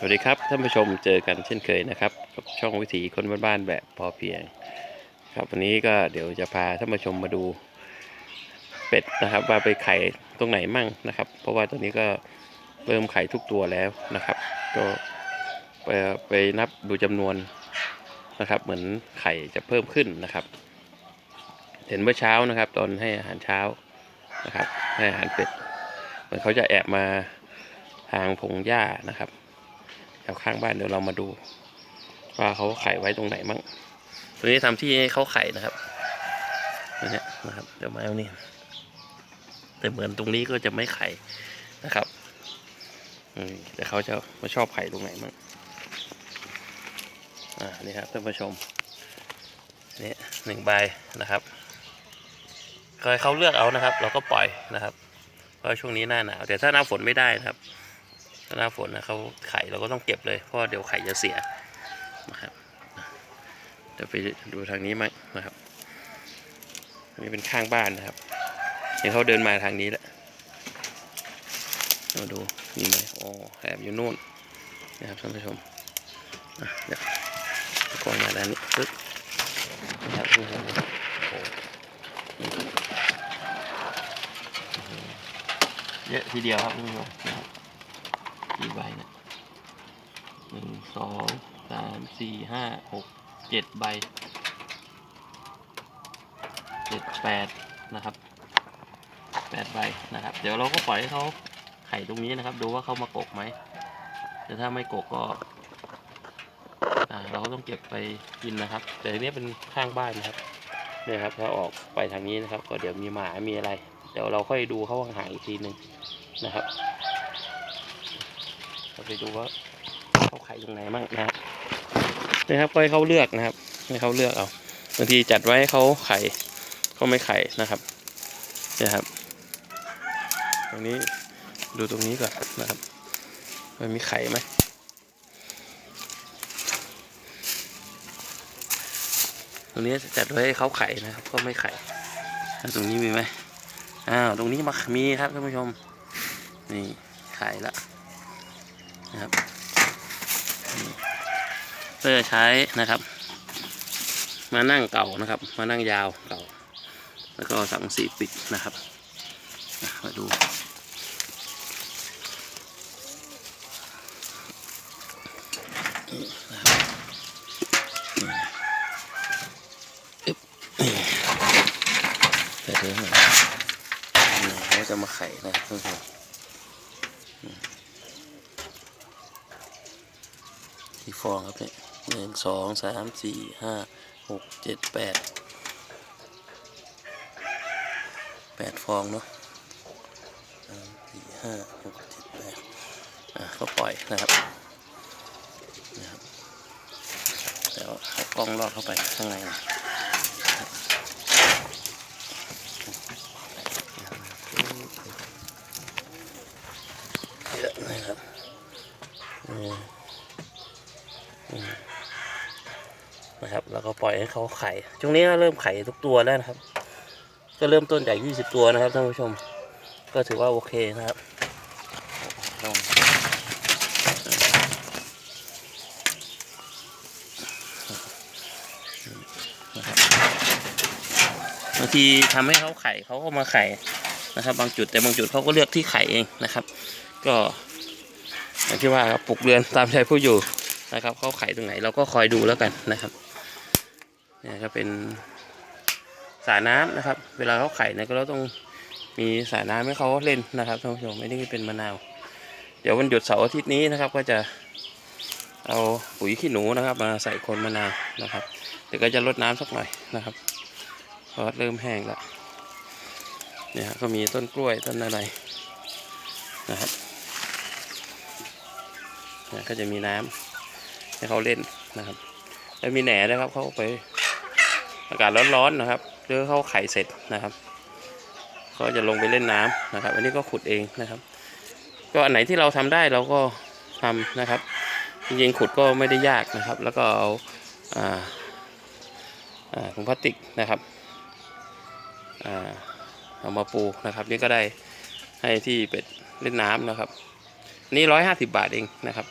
สวัสดีครับท่านผู้ชมเจอกันเช่นเคยนะครับกับช่องวิถีคนบ้านๆแบบพอเพียง ครับวันนี้ก็เดี๋ยวจะพาท่านผู้ชมมาดูเป็ดนะครับ ว่าไปไข่ตรงไหนมั่งนะครับ เพราะว่าตอนนี้ก็เริ่มไข่ทุกตัวแล้วนะครับ ก็ไปไปนับดูจำนวนนะครับ เหมือนไข่จะเพิ่มขึ้นนะครับ เห็นเมื่อเช้านะครับ ตอนให้อาหารเช้านะครับ ให้อาหารเป็ดเหมือนเขาจะแอบมาทางผงหญ้านะครับ ถวข้างบ้านเดี๋ยวเรามาดู ว่าเขาไข่ไว้ตรงไหนมั่งตัวนี้ทำที่ให้เขาไข่นะครับตัวนี้นะครับ เดี๋ยวมาเอานี่แต่เหมือนตรงนี้ก็จะไม่ไข่นะครับอืมแต่เขาจะมาชอบไข่ตรงไหนมั่งอ่านี่ครับท่านผู้ชมนี่หนึ่งใบนะครับเคยเขาเลือกเอานะครับ เราก็ปล่อยนะครับ เพราะช่วงนี้หน้าหนาวแต่ถ้าหน้าฝนไม่ได้นะครับ ถ้าหน้าฝนนะเขาไข่เราก็ต้องเก็บเลยเพราะเดี๋ยวไข่จะเสียนะครับเดี๋ยวไปดูทางนี้มั้งนะครับอันนี้เป็นข้างบ้านนะครับเห็นเขาเดินมาทางนี้แหละมาดูมีไหมอ๋อแอบอยู่นู่นนะครับท่านผู้ชมอะเดี๋ยวกองมาด้านนี้ปึ๊บนะครับท่านผู้ชมโอ้เยอะทีเดียวครับท่านผู้ชม กี่ใบเนี่ยหนึ่งสองสามสี่ห้าหกเจ็ดใบเจ็ดแปดนะครับแปดใบนะครับ เดี๋ยวเราก็ปล่อยให้เขาไข่ตรงนี้นะครับ ดูว่าเขามากกไหมแต่ถ้าไม่กกก็เราก็ต้องเก็บไปกินนะครับ แต่ทีนี้เป็นข้างบ้านนะครับเนี่ยครับถ้าออกไปทางนี้นะครับ ก็เดี๋ยวมีหมา มีอะไร เดี๋ยวเราค่อยดูเขาห่างอีกทีหนึ่งนะครับ เราไปดูว่าเขาไข่ตรงไหนบ้างนะครับนะครับก็ให้เขาเลือกนะครับให้เขาเลือกเอาบางทีจัดไว้ให้เขาไข่เขาไม่ไข่นะครับเนี่ยครับ ตรงนี้ดูตรงนี้ก่อนนะครับ มันมีไข่ไหมตรงนี้จัดไว้ให้เขาไข่นะครับ ก็ไม่ไข่แล้วตรงนี้มีไหมอ้าวตรงนี้มามีครับท่านผู้ชมนี่ไข่ละ นะครับเพื่อใช้นะครับ มานั่งเก่านะครับ มานั่งยาวเก่า แล้วก็สังสีปิดนะครับมาดูนี่นะครับอึ๊บนี่ใส่เท้งหน่อยนี่เขาจะมาไขนะครับทุกคน ฟองครับเนี่ยหนึ่งสองสามสี่ห้าหกเจ็ดแปดแปดฟองเนาะสามสี่ห้าหกเจ็ดแปดอะก็ปล่อยนะครับนะครับแล้วเอากล้องลอดเข้าไปข้างในนะเยอะนะครับอืม นะครับ แล้วก็ปล่อยให้เขาไข่ช่วงนี้ก็เริ่มไข่ทุกตัวแล้วนะครับ ก็เริ่มต้นจาก20ตัวนะครับท่านผู้ชม ก็ถือว่าโอเคนะครับบางทีทำให้เขาไข่เขาก็มาไข่นะครับ บางจุดแต่บางจุดเขาก็เลือกที่ไข่เองนะครับ ก็อย่างที่ว่าครับปลุกเรือนตามใจผู้อยู่นะครับเขาไข่ตรงไหนเราก็คอยดูแล้วกันนะครับ เนี่ยก็เป็นสระน้ำนะครับ เวลาเขาไข่เนี่ยก็เราต้องมีสระน้ำให้เขาเล่นนะครับท่านผู้ชมไม่ได้เป็นมะนาว เดี๋ยววันหยุดเสาร์อาทิตย์นี้นะครับ ก็จะเอาปุ๋ยขี้หนูนะครับ มาใส่คนมะนาวนะครับเดี๋ยวก็จะลดน้ำสักหน่อยนะครับเพราะเริ่มแห้งแล้วเนี่ยก็มีต้นกล้วยต้นอะไรนะครับเนี่ยก็จะมีน้ำให้เขาเล่นนะครับ แล้วมีแหน่ด้วยครับเขาไป อากาศร้อนๆนะครับเรือเขาไข่เสร็จนะครับ ก็จะลงไปเล่นน้ำนะครับ อันนี้ก็ขุดเองนะครับ ก็อันไหนที่เราทำได้เราก็ทำนะครับจริงๆขุดก็ไม่ได้ยากนะครับ แล้วก็เอาอ่าอ่าถุงพลาสติกนะครับอ่าเอามาปูนะครับ นี่ก็ได้ให้ที่เป็ดเล่นน้ำนะครับนี่ร้อยห้าสิบบาทเองนะครับ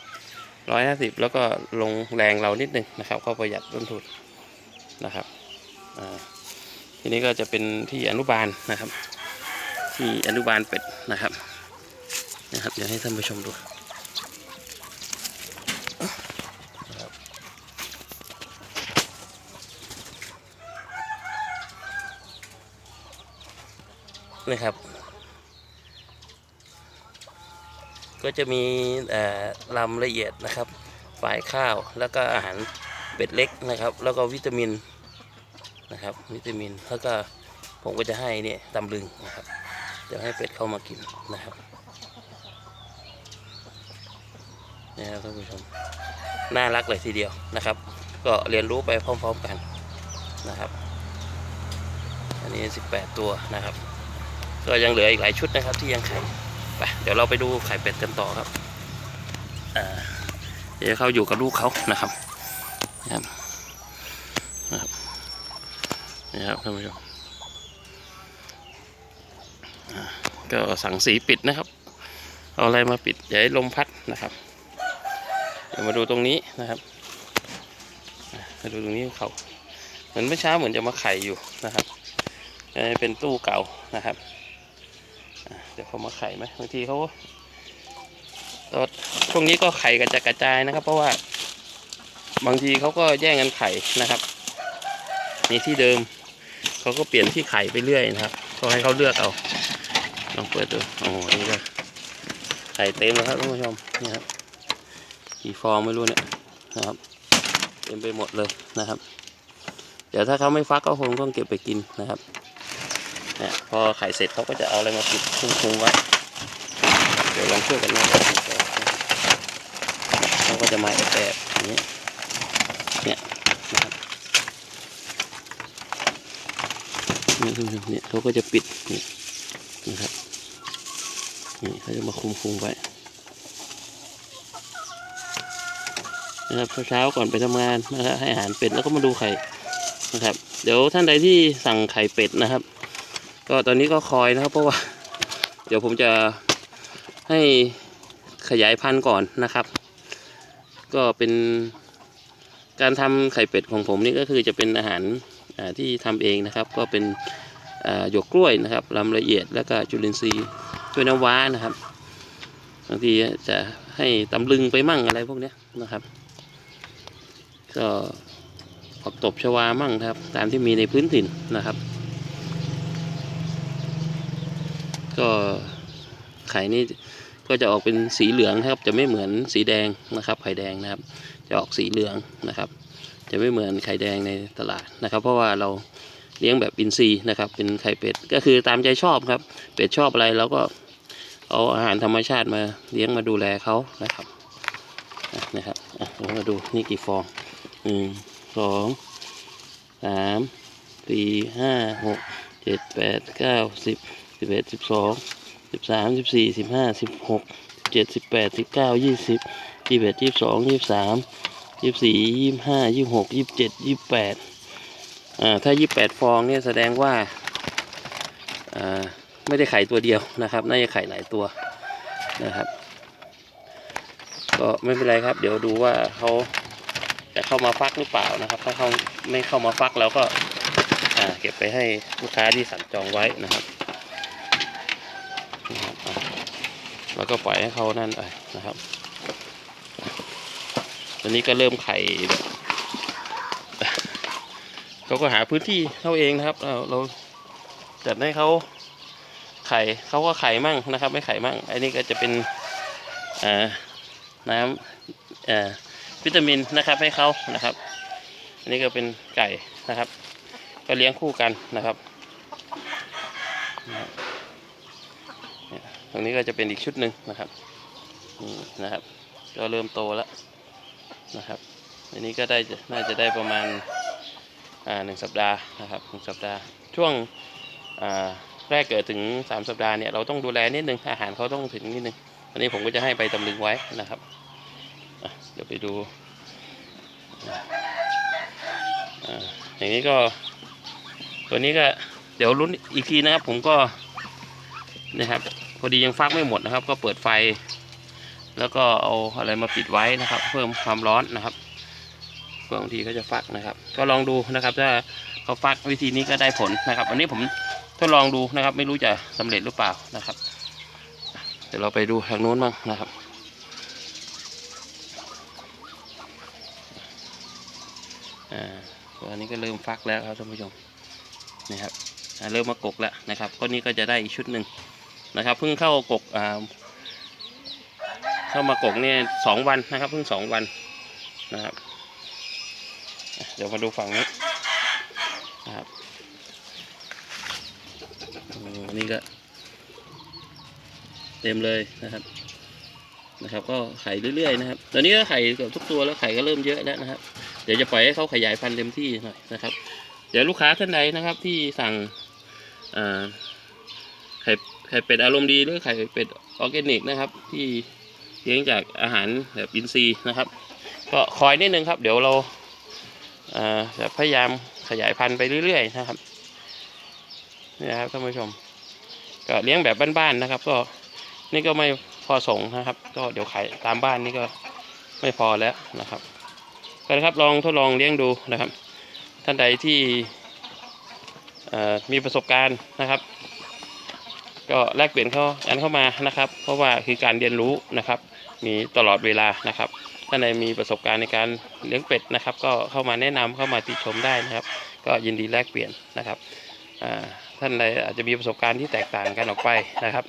ร้อยห้าสิบแล้วก็ลงแรงเรานิดนึงนะครับ ก็ประหยัดต้นทุนนะครับ ทีนี้ก็จะเป็นที่อนุบาลนะครับ ที่อนุบาลเป็ดนะครับนะครับเดี๋ยวให้ท่านผู้ชมดูนะครับ ก็จะมีลำละเอียดนะครับ ฝ่ายข้าวแล้วก็อาหารเป็ดเล็กนะครับ แล้วก็วิตามิน นะครับ วิตามินแล้วก็ผมก็จะให้เนี่ยตำลึงนะครับจะให้เป็ดเข้ามากินนะครับนี่ครับท่านผู้ชมน่ารักเลยทีเดียวนะครับ ก็เรียนรู้ไปพร้อม ๆกันนะครับ อันนี้ 18 ตัวนะครับ ก็ยังเหลืออีกหลายชุดนะครับที่ยังไข่ไปเดี๋ยวเราไปดูไข่เป็ดกันต่อครับเดี๋ยวเขาอยู่กับลูกเขานะครับนะครับ นะครับนี่ครับท่านผู้ชมก็สั่งสีปิดนะครับ เอาอะไรมาปิดอย่าให้ลมพัดนะครับ เดี๋ยวมาดูตรงนี้นะครับมาดูตรงนี้เขาเหมือนเมื่อเช้าเหมือนจะมาไข่อยู่นะครับอันนี้เป็นตู้เก่านะครับเดี๋ยวเขามาไข่ไหมบางทีเขาช่วงนี้ก็ไข่กระจายกระจายนะครับ เพราะว่าบางทีเขาก็แย่งกันไข่นะครับนี่ที่เดิม เขาก็เปลี่ยนที่ไข่ไปเรื่อยนะครับก็ให้เขาเลือกเอาลองเปิดดูโอ้โหนี่ก็ไข่เต็มแล้วครับท่านผู้ชมนี่ครับกี่ฟองไม่รู้เนี่ยนะครับ เต็มไปหมดเลยนะครับ เดี๋ยวถ้าเขาไม่ฟักก็คงต้องเก็บไปกินนะครับเนี่ยพอไข่เสร็จเขาก็จะเอาอะไรมาปิดคุ้งๆไว้เดี๋ยวลองช่วยกันนะเขาก็จะมาแอบๆอย่างนี้ เนี่ยนะครับ นี่ทุกท่านเนี่ยเขาก็จะปิดนี่นะครับนี่เขาจะมาคุมๆไว้นะครับเช้าก่อนไปทำงานนะครับให้อาหารเป็ดแล้วก็มาดูไข่นะครับ เดี๋ยวท่านใดที่สั่งไข่เป็ดนะครับ ก็ตอนนี้ก็คอยนะครับ เพราะว่า เดี๋ยวผมจะให้ขยายพันธุ์ก่อนนะครับ ก็เป็นการทำไข่เป็ดของผมนี่ก็คือจะเป็นอาหาร ที่ทำเองนะครับ ก็เป็นหยวกกล้วยนะครับลำละเอียดแล้วก็จุลินทรีย์ช่วยน้ำว้านะครับบางทีจะให้ตำลึงไปมั่งอะไรพวกเนี้ยนะครับ ก็ผักตบชวามั่งครับ ตามที่มีในพื้นถิ่นนะครับ ก็ไข่นี่ก็จะออกเป็นสีเหลืองนะครับ จะไม่เหมือนสีแดงนะครับ ไข่แดงนะครับ จะออกสีเหลืองนะครับ จะไม่เหมือนไข่แดงในตลาดนะครับ เพราะว่าเราเลี้ยงแบบอินทรีย์นะครับ เป็นไข่เป็ดก็คือตามใจชอบครับ เป็ดชอบอะไรเราก็เอาอาหารธรรมชาติมาเลี้ยงมาดูแลเขานะครับนะครับเรามาดูนี่กี่ฟองหนึ่งสองสามสี่ห้าหกเจ็ดแปดเก้าสิบสิบเอ็ดสิบสองสิบสามสิบสี่สิบห้าสิบหกสิบเจ็ดสิบแปดสิบเก้ายี่สิบยี่สิบเอ็ดยี่สิบสองยี่สิบสาม ยี่สี่ยี่ห้ายี่หกยี่บเจ็ดยี่แปดอ่าถ้ายี่แปดฟองเนี่ยแสดงว่าอ่าไม่ได้ไข่ตัวเดียวนะครับ น่าจะไข่หลายตัวนะครับ ก็ไม่เป็นไรครับ เดี๋ยวดูว่าเขาจะเข้ามาฟักหรือเปล่านะครับ ถ้าเขาไม่เข้ามาฟักเราก็อ่าเก็บไปให้ลูกค้าที่สั่งจองไว้นะครับนะครับ แล้วก็ปล่อยให้เขานั่นไปนะครับ อนนี้ก็เริ่มไข่แบบเขาก็หาพื้นที่เขาเองนะครับ เราเราจัดให้เขาไข่เขาก็ไข่มั่งนะครับ ไม่ไข่มั่งอันนี้ก็จะเป็นน้ำวิตามินนะครับให้เขานะครับ อันนี้ก็เป็นไก่นะครับ ก็เลี้ยงคู่กันนะครับตรงนี้ก็จะเป็นอีกชุดหนึ่งนะครับนะครับ ก็เริ่มโตแล้ว นะครับอันนี้ก็ได้น่าจะได้ประมาณหนึ่งสัปดาห์นะครับหนึ่งสัปดาห์ ช่วงแรกเกิดถึงสามสัปดาห์เนี่ยเราต้องดูแลนิดนึงอาหารเขาต้องถึงนิดนึงอันนี้ผมก็จะให้ไปตำลึงไว้นะครับเดี๋ยวไปดูอ่าอย่างนี้ก็ ตัวนี้ก็เดี๋ยวลุ้นอีกทีนะครับ ผมก็นะครับพอดียังฟักไม่หมดนะครับ ก็เปิดไฟ แล้วก็เอาอะไรมาปิดไว้นะครับ เพิ่มความร้อนนะครับบางทีเขาจะฟักนะครับ ก็ลองดูนะครับ ถ้าเขาฟักวิธีนี้ก็ได้ผลนะครับ อันนี้ผมทดลองดูนะครับ ไม่รู้จะสำเร็จหรือเปล่านะครับ เดี๋ยวเราไปดูทางโน้นบ้างนะครับอ่าตัวนี้ก็เริ่มฟักแล้วครับท่านผู้ชมนี่ครับเริ่มมากกแล้วนะครับก็นี้ก็จะได้อีกชุดหนึ่งนะครับ เพิ่งเข้ากกอ่า เข้ามากกเนี่ยสองวันนะครับเพิ่งสองวันนะครับ เดี๋ยวมาดูฝั่งนี้นะครับอืมอันนี่ก็เต็มเลยนะครับ นะครับ ก็ไข่เรื่อยๆนะครับ ตอนนี้ก็ไข่เกือบทุกตัวแล้วไข่ก็เริ่มเยอะแล้วนะครับ เดี๋ยวจะปล่อยให้เขาขยายพันธุ์เต็มที่หน่อยนะครับ เดี๋ยวลูกค้าท่านใดนะครับ ที่สั่งไข่ไข่เป็ดอารมณ์ดีหรือไข่เป็ดออร์แกนิกนะครับ ที่ เลี้ยงจากอาหารแบบอินทรีย์นะครับ ก็คอยนิดนึงครับ เดี๋ยวเราจะพยายามขยายพันธุ์ไปเรื่อย ๆ นะครับนี่นะครับท่านผู้ชม ก็เลี้ยงแบบบ้านๆนะครับ ก็นี่ก็ไม่พอส่งนะครับ ก็เดี๋ยวขายตามบ้านนี่ก็ไม่พอแล้วนะครับก็นะครับลองทดลองเลี้ยงดูนะครับ ท่านใดที่มีประสบการณ์นะครับ ก็แลกเปลี่ยนเข้ากันเข้ามานะครับ เพราะว่าคือการเรียนรู้นะครับ มีตลอดเวลานะครับท่านใดมีประสบการณ์ในการเลี้ยงเป็ดนะครับ ก็เข้ามาแนะนำเข้ามาติชมได้นะครับ ก็ยินดีแลกเปลี่ยนนะครับท่านใดอาจจะมีประสบการณ์ที่แตกต่างกันออกไปนะครับ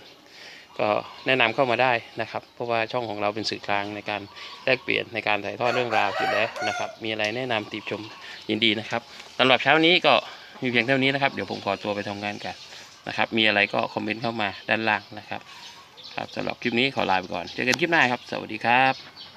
ก็แนะนำเข้ามาได้นะครับ เพราะว่าช่องของเราเป็นสื่อกลางในการแลกเปลี่ยนในการถ่ายทอดเรื่องราวอยู่แล้วนะครับ มีอะไรแนะนำติชมยินดีนะครับสำหรับเช้านี้ก็มีเพียงเท่านี้นะครับ เดี๋ยวผมขอตัวไปทำงานกันนะครับ มีอะไรก็คอมเมนต์เข้ามาด้านล่างนะครับ ครับสำหรับคลิปนี้ขอลาไปก่อน เจอกันคลิปหน้าครับ สวัสดีครับ